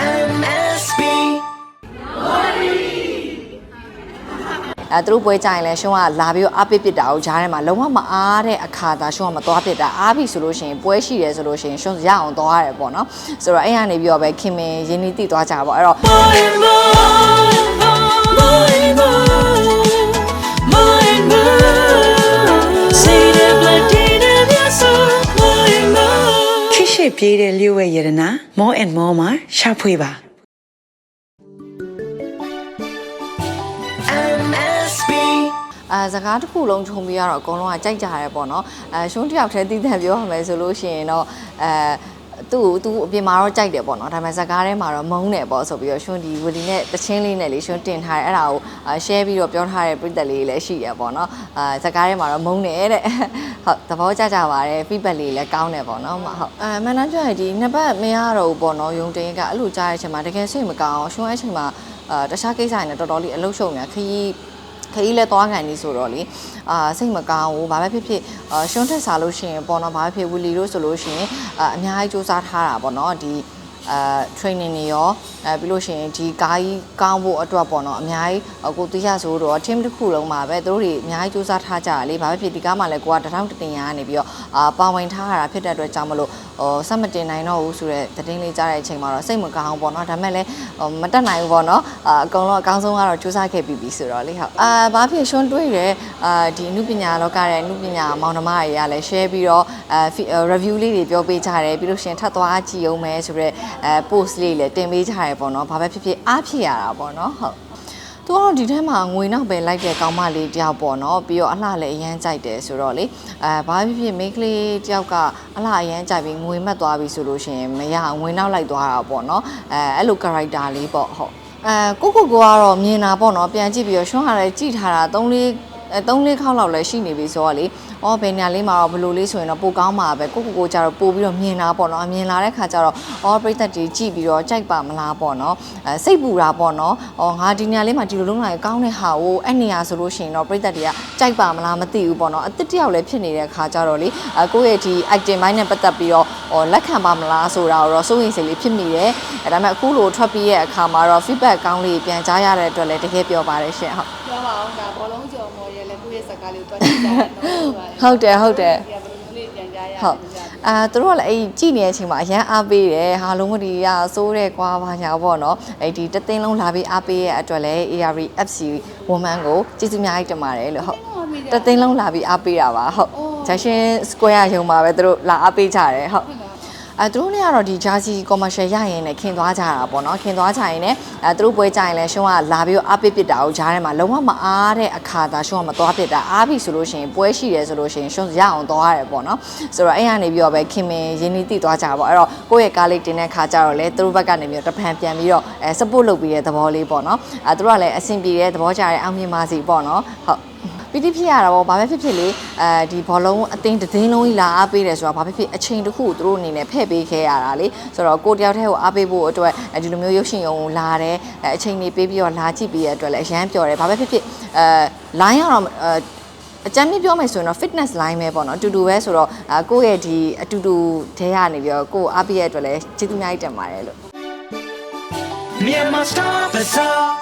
MSB အဲသူတို့ပွဲကြရင်လဲရှုံးကလာပြီးတော့အားပစ်ပစ်တာကိုဂျားထဲမှာလုံးဝမအားတဲ့အခါသာရှုံးကမသွားပစ်တာအားပြီဆိုလို့ရှိရင်ပွဲရှိတယ်ဆိုလို့ရှိရင်ရှုံးရအောင်သွားရတယ်ပေါ့နော်ဆိုတော့အဲ့ရနေပြီးတော့ပဲခင်မင်ရင်းနှီးတိသွားကြတာပေါ့အဲ့တော့ more ခိရှိပြေးတဲ့လျှို့ဝဲရတနာ more and more မှာရှာဖွေပါ MSB အဲစကားတစ်ခုလုံးခြုံပြီးတော့အကုန်လုံးကကြိုက်ကြရဲပေါ့နော်အဲရှုံးတစ်ယောက်တည်းတည်တယ်ပြောရမယ်ဆိုလို့ရှိရင်တော့အဲ သူ့ကိုသူအပြင်မှာတော့ကြိုက်တယ်ပေါ့နော်ဒါပေမဲ့ဇကားထဲမှာတော့မုန်းတယ်ပေါ့ဆိုပြီးတော့ရှွန်းဒီဝီလီနဲ့တချင်းလေးနဲ့လေရှွန်းတင်ထားတယ်အဲ့ဒါကို share ပြီးတော့ပြောထားတဲ့ပြည်သက်လေးလည်းရှိတယ်ပေါ့နော်အာဇကားထဲမှာတော့မုန်းတယ်တဲ့ဟုတ်သဘောကျကြပါတယ် feedback လေးလည်းကောင်းတယ်ပေါ့နော်ဟုတ်အဲမန်နာကြရဒီနှစ်ပတ်မရတော့ဘူးပေါ့နော်ယုံတင်ကအဲ့လိုကြားတဲ့အချိန်မှာတကယ်စိတ်မကောင်းအောင်ရှွန်းအဲ့ချိန်မှာအာတခြားကိစ္စတွေနဲ့တော်တော်လေးအလုပ်ရှုံနေတာခရီး ခရီးလဲသွားခံနေဆိုတော့လေအာစိတ်မကောင်းဘူးဘာပဲဖြစ်ဖြစ်အာရှွန်းထက်စားလို့ရှိရင်ပေါ့နော်ဘာပဲဖြစ်ဝီလီတို့ဆိုလို့ရှိရင်အာအများကြီးစူးစမ်းထားတာပေါ့နော်ဒီ အာ training တွေရောအဲပြီးလို့ရှိရင်ဒီကားကြီးကောင်းဖို့အတွက်ပေါ့နော်အများကြီးကိုသိရဆိုတော့ team တစ်ခုလုံးမှာပဲသူတို့တွေအများကြီးစူးစမ်းထားကြတယ်လေဘာပဲဖြစ်ဒီကားမှာလည်းကိုကတထောင်တတင်ရကနေပြီးတော့အာပါဝင်ထားရတာဖြစ်တဲ့အတွက်ကြောင့်မလို့ဟိုစက်မတင်နိုင်တော့ဘူးဆိုတော့သတင်းလေးကြားတဲ့အချိန်မှာတော့စိတ်မကောင်းဘူးပေါ့နော်ဒါပေမဲ့လည်းဟိုမတက်နိုင်ဘူးပေါ့နော်အာအကုန်လုံးအကောင်းဆုံးကတော့စူးစမ်းခဲ့ပြီးပြီဆိုတော့လေဟုတ်အာဘာဖြစ်ရှွန်းတွေးတယ်အာဒီအမှုပညာလောကရဲ့အမှုပညာမောင်နှမတွေကလည်း share ပြီးတော့အဲ review လေးတွေပြောပေးကြတယ်ပြီးလို့ရှိရင်ထပ်သွားကြည့်အောင်မယ်ဆိုတော့အဲ post လေးလည်းတင်ပေးကြတယ်ပေါ့နော်ဘာပဲဖြစ်ဖြစ်အားဖြစ်ရတာပေါ့နော်ဟုတ်သူကတော့ဒီထဲမှာငွေနောက်ပဲလိုက်တဲ့ကောင်းမလေးတယောက်ပေါ့နော်ပြီးတော့အလှလည်းအရန်ကြိုက်တယ်ဆိုတော့လေအဲဘာဖြစ်ဖြစ်မိန်းကလေးတယောက်ကအလှအရန်ကြိုက်ပြီးငွေမှတ်သွားပြီဆိုလို့ရှိရင်မရငွေနောက်လိုက်သွားတာပေါ့နော်အဲအဲ့လို character လေးပေါ့ဟုတ်အဲကိုကိုကိုကတော့မြင်တာပေါ့နော်ပြန်ကြည့်ပြီးတော့ရှွန်းဟာလည်းကြည့်ထားတာ3လေးအဲ 3လေးခေါက်လောက်လည်းရှိနေပြီဆိုတော့လေ။အော်ဘယ်ညာလေးမှာတော့ဘလို့လေးဆိုရင်တော့ပိုကောင်းမှာပဲကိုကိုကိုကြတော့ပိုပြီးတော့မြင်တာပေါ့နော်။မြင်လာတဲ့ခါကျတော့အော်ပြိသက်ကြီးကြည့်ပြီးတော့ကြိုက်ပါမလားပေါ့နော်။အဲစိတ်ပူတာပေါ့နော်။အော်ငါဒီညာလေးမှာဒီလိုလုံးလိုက်ကောင်းတဲ့ဟာကိုအဲ့နေရာဆိုလို့ရှိရင်တော့ပြိသက်တွေကကြိုက်ပါမလားမသိဘူးပေါ့နော်။အစ်စ်တယောက်လည်းဖြစ်နေတဲ့ခါကျတော့လေအဲကိုယ့်ရဲ့ဒီ acting ဘိုင်းနဲ့ပတ်သက်ပြီးတော့အော်လက်ခံပါမလားဆိုတာတော့စိုးရိမ်စိတ်လေးဖြစ်မိတယ်။အဲဒါပေမဲ့အခုလိုထွက်ပြီးရဲ့အခါမှာတော့ feedback ကောင်းလေးပြန်ကြားရတဲ့အတွက်လည်းတကယ်ပြောပါတယ်ရှင်ဟုတ်ပြောပါအောင်ဒါဘောလုံးကျော်မော်ရဲ လည်းကိုယ့်ရဲ့စကားလေးကိုတွက်ကြည့်ကြတယ်နော်ဟုတ်တယ်ဟုတ်တယ်ဒီကဘယ်လိုလေးပြန်ကြားရဟုတ်အာသူတို့ကလည်းအဲ့ကြည်နေတဲ့အချိန်မှာအရန်အားပေးတယ်ဟာလုံးဝဒီရစိုးတဲ့ကွာဘာညာပေါ့နော်အဲ့ဒီတသိန်းလုံးလာပြီးအားပေးရဲ့အတွက်လည်း ARV FC woman ကိုကျေးဇူးအများကြီးတင်ပါတယ်လို့ဟုတ်တသိန်းလုံးလာပြီးအားပေးတာပါဟုတ် Junction Square ရုံမှာပဲသူတို့လာအားပေးကြတယ်ဟုတ် အဲသူတို့လည်းကတော့ဒီ jersey commercial ရရင်လည်းခင်သွားကြတာပေါ့နော်ခင်သွားကြရင်လည်းအဲသူတို့ပွဲကြရင်လည်းရှုံးကလာပြီးတော့အပစ်ပစ်တာကိုဂျားထဲမှာလုံးဝမအားတဲ့အခါသာရှုံးကမသွားပစ်တာအားပြီဆိုလို့ရှိရင်ပွဲရှိတယ်ဆိုလို့ရှိရင်ရှုံးရအောင်သွားရတယ်ပေါ့နော်ဆိုတော့အဲ့ရနေပြီးတော့ပဲခင်မင်ရင်းနှီးတိသွားကြပါပေါ့အဲ့တော့ကိုယ့်ရဲ့ကားလေးတင်တဲ့ခါကြတော့လေသူတို့ဘက်ကနေပြီးတော့တဖန်ပြန်ပြီးတော့အဲ support လုပ်ပြီးတဲ့သဘောလေးပေါ့နော်အဲသူတို့ကလည်းအဆင်ပြေတဲ့သဘောကြတဲ့အောင်မြင်ပါစီပေါ့နော်ဟုတ် ပီတိဖြစ်ရတာပေါ့ဘာပဲဖြစ်ဖြစ်လေအဲဒီဘောလုံးအတင်းတစ်သိန်းလုံးကြီးလာအားပေးတယ်ဆိုတာဘာဖြစ်ဖြစ်အချိန်တစ်ခုသူတို့အနေနဲ့ဖဲ့ပေးခဲ့ရတာလေဆိုတော့ကိုတယောက်တည်းကိုအားပေးဖို့အတွက်အဲဒီလိုမျိုးရုပ်ရှင်ရုံကိုလာတယ်အဲအချိန်တွေပေးပြီးတော့လာကြည့်ပြီးရတဲ့အတွက်လည်းအရန်ပျော်တယ်ဘာပဲဖြစ်ဖြစ်အဲ line ကတော့အဲအကြမ်းမြင့်ပြောမယ်ဆိုရင်တော့ fitness line ပဲပေါ့နော်အတူတူပဲဆိုတော့အာကိုယ့်ရဲ့ဒီအတူတူထဲကနေပြီးတော့ကိုယ်အားပေးရတဲ့အတွက်လည်းကျေးဇူးအများကြီးတင်ပါတယ်လို့ Myanmar Star Bazaar